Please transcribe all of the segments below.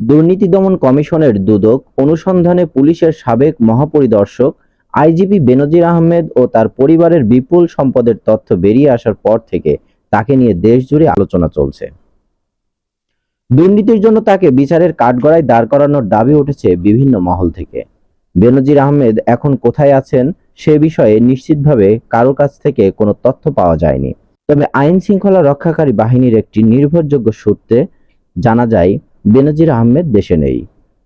দুর্নীতি দমন কমিশনের দুদক, অনুসন্ধানে পুলিশের সাবেক মহাপরিদর্শক আইজিপি বেনজির আহমেদ ও তার পরিবারের বিপুল সম্পদের তথ্য বেরিয়ে আসার পর থেকে তাকে নিয়ে দেশজুড়ে আলোচনা চলছে। দুর্নীতির জন্য তাকে বিচারের কাঠগড়ায় দাঁড় করানোর দাবি উঠেছে বিভিন্ন মহল থেকে। বেনজির আহমেদ এখন কোথায় আছেন সে বিষয়ে নিশ্চিতভাবে কারও কাছ থেকে কোনো তথ্য পাওয়া যায়নি। তবে আইন শৃঙ্খলা রক্ষাকারী বাহিনীর একটি নির্ভরযোগ্য সূত্রে জানা যায় বেনজির আহমেদ দেশে নেই।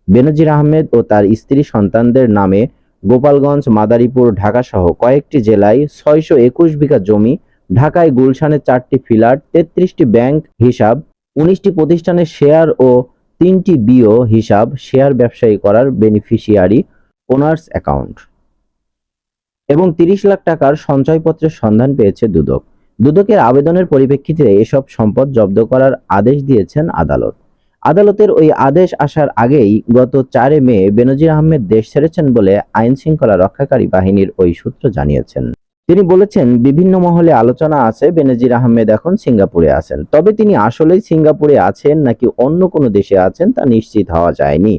বেনজির আহমেদ ও তার স্ত্রী সন্তানদের নামে গোপালগঞ্জ, মাদারীপুর, ঢাকা সহ কয়েকটি জেলায় ছয়শো একুশ বিঘা জমি, ঢাকায় গুলশানে চারটি ফ্ল্যাট, তেত্রিশটি ব্যাংক হিসাব, উনিশটি প্রতিষ্ঠানের শেয়ার ও তিনটি বিও হিসাব শেয়ার ব্যবসায়ী করার বেনিফিশিয়ারি ওনার্স অ্যাকাউন্ট। এবং তিরিশ লাখ টাকার সঞ্চয়পত্রের সন্ধান পেয়েছে দুদক। দুদকের আবেদনের পরিপ্রেক্ষিতে এসব সম্পদ জব্দ করার আদেশ দিয়েছেন আদালত। আদালতের ওই আদেশ আসার আগেই গত চারে মে বেনজির আহমেদ দেশ ছেড়েছেন বলে আইন শৃঙ্খলা রক্ষাকারী বাহিনীর ওই সূত্র জানিয়েছেন। তিনি বলেছেন, বিভিন্ন মহলে আলোচনা আছে, বেনজির আহমেদ এখন সিঙ্গাপুরে আছেন। তবে তিনি আসলেই সিঙ্গাপুরে আছেন নাকি অন্য কোনো দেশে আছেন তা নিশ্চিত হওয়া যায়নি।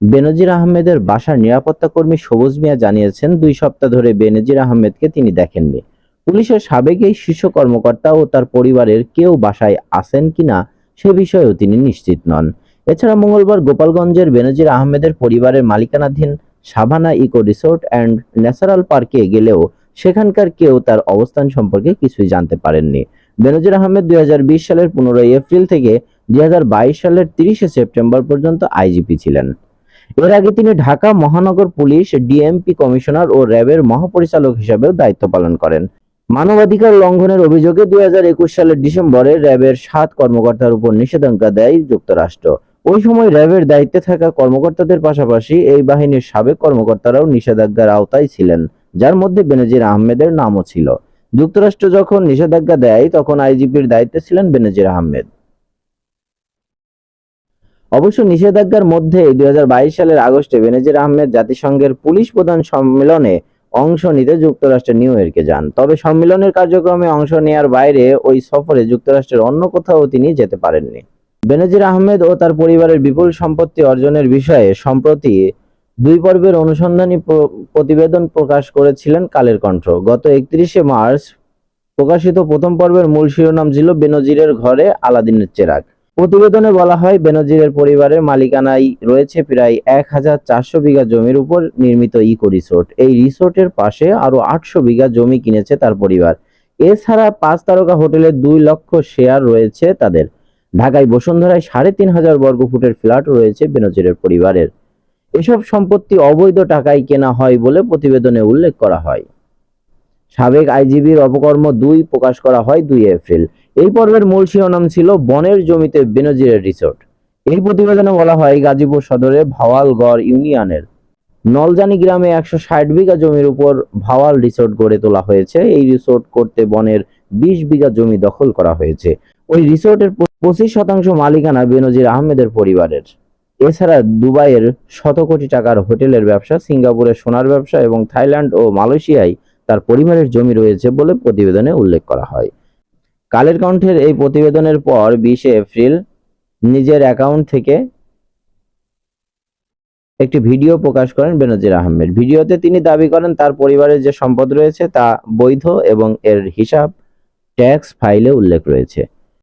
বেনজির আহমেদের বাসার নিরাপত্তা কর্মী সবুজ মিয়া জানিয়েছেন, দুই সপ্তাহ ধরে বেনজির আহমেদকে তিনি দেখেননি। পুলিশের সাবেক এই শীর্ষ কর্মকর্তা ও তার পরিবারের কেউ বাসায় আছেন কিনা সে বিষয়েও তিনি নিশ্চিত নন। এছাড়া মঙ্গলবার গোপালগঞ্জের বেনজির আহমেদের পরিবারের মালিকানাধীন Savanna Eco Resort and Natural পার্কে গেলেও সেখানকার কেউ তার অবস্থান সম্পর্কে কিছুই জানতে পারেননি। বেনজির আহমেদ দুই হাজার বিশ সালের পনেরোই এপ্রিল থেকে দুই হাজার বাইশ সালের তিরিশে সেপ্টেম্বর পর্যন্ত আইজিপি ছিলেন। এর আগে তিনি ঢাকা মহানগর পুলিশ, ডিএমপি কমিশনার ও র্যাবের মহাপরিচালক হিসেবেও দায়িত্ব পালন করেন। মানবাধিকার লঙ্ঘনের অভিযোগে দুই হাজার একুশ সালের ডিসেম্বরে র্যাবের সাত কর্মকর্তার উপর নিষেধাজ্ঞা দেয় যুক্তরাষ্ট্র। ওই সময় র্যাবের দায়িত্বে থাকা কর্মকর্তাদের পাশাপাশি এই বাহিনীর সাবেক কর্মকর্তারাও নিষেধাজ্ঞার আওতায় ছিলেন, যার মধ্যে বেনজির আহমেদের নামও ছিল। যুক্তরাষ্ট্র যখন নিষেধাজ্ঞা দেয়, তখন আইজিপির দায়িত্বে ছিলেন বেনজির আহমেদ। অবশ্য নিষেধাজ্ঞার মধ্যে দুই হাজার বাইশ সালের আগস্টে বেনজির আহমেদ জাতিসংঘের পুলিশ প্রধান সম্মেলনে অংশ নিতে যুক্তরাষ্ট্রের নিউ ইয়র্কে যান। তবে সম্মেলনের কার্যক্রমে অংশ নেয়ার বাইরে ওই সফরে যুক্তরাষ্ট্রের অন্য কোথাও তিনি যেতে পারেননি। বেনজির আহমেদ ও তার পরিবারের বিপুল সম্পত্তি অর্জনের বিষয়ে সম্প্রতি দুই পর্বের অনুসন্ধানী প্রতিবেদন প্রকাশ করেছিলেন কালের কণ্ঠ। গত একত্রিশে মার্চ প্রকাশিত প্রথম পর্বের মূল শিরোনাম ছিল বেনজিরের ঘরে আলাদিনের চেরাগ। প্রতিবেদনে বলা হয়, বেনজিরের পরিবারের মালিকানায় রয়েছে প্রায় এক হাজার চারশো বিঘা জমির উপর নির্মিত ইকো রিসোর্ট। এই রিসোর্টের পাশে আরও আটশো বিঘা জমি কিনেছে তার পরিবার। এছাড়া পাঁচ তারকা হোটেলের দুই লক্ষ শেয়ার রয়েছে তাদের। ঢাকায় বসুন্ধরায় সাড়ে তিন হাজার বর্গফুটের ফ্ল্যাট রয়েছে বেনজিরের পরিবারের। এসব সম্পত্তি অবৈধ টাকায় কেনা হয় বলে প্রতিবেদনে উল্লেখ করা হয়। সাবেক আইজিবির অপকর্ম দুই প্রকাশ করা হয় দুই এপ্রিল। এই পর্বের মূল শিরোনাম ছিল বনের জমিতে বেনজিরের রিসোর্ট। এই প্রতিবেদনে বলা হয় গাজীপুর সদরে ভাওয়ালগড় ইউনিয়নের। নলজানি গ্রামে একশো ষাট বিঘা জমির উপর ভাওয়াল রিসোর্ট গড়ে তোলা হয়েছে। এই রিসোর্ট করতে বনের বিশ বিঘা জমি দখল করা হয়েছে। ওই রিসোর্টের পঁচিশ শতাংশ মালিকানা বেনজির আহমেদের পরিবারের। এছাড়া দুবাইয়ের শত কোটি টাকার হোটেলের ব্যবসা, সিঙ্গাপুরের সোনার ব্যবসা এবং থাইল্যান্ড ও মালয়েশিয়ায় তার পরিবারের জমি রয়েছে বলে প্রতিবেদনে উল্লেখ করা হয়। কালের কণ্ঠের এই প্রতিবেদনের পর বিশে এপ্রিল নিজের অ্যাকাউন্ট থেকে একটি ভিডিও প্রকাশ করেন বেনজির আহমেদ। ভিডিওতে তিনি দাবি করেন, তার পরিবারের যে সম্পদ রয়েছে তা বৈধ এবং এর হিসাব ট্যাক্স ফাইলে উল্লেখ রয়েছে।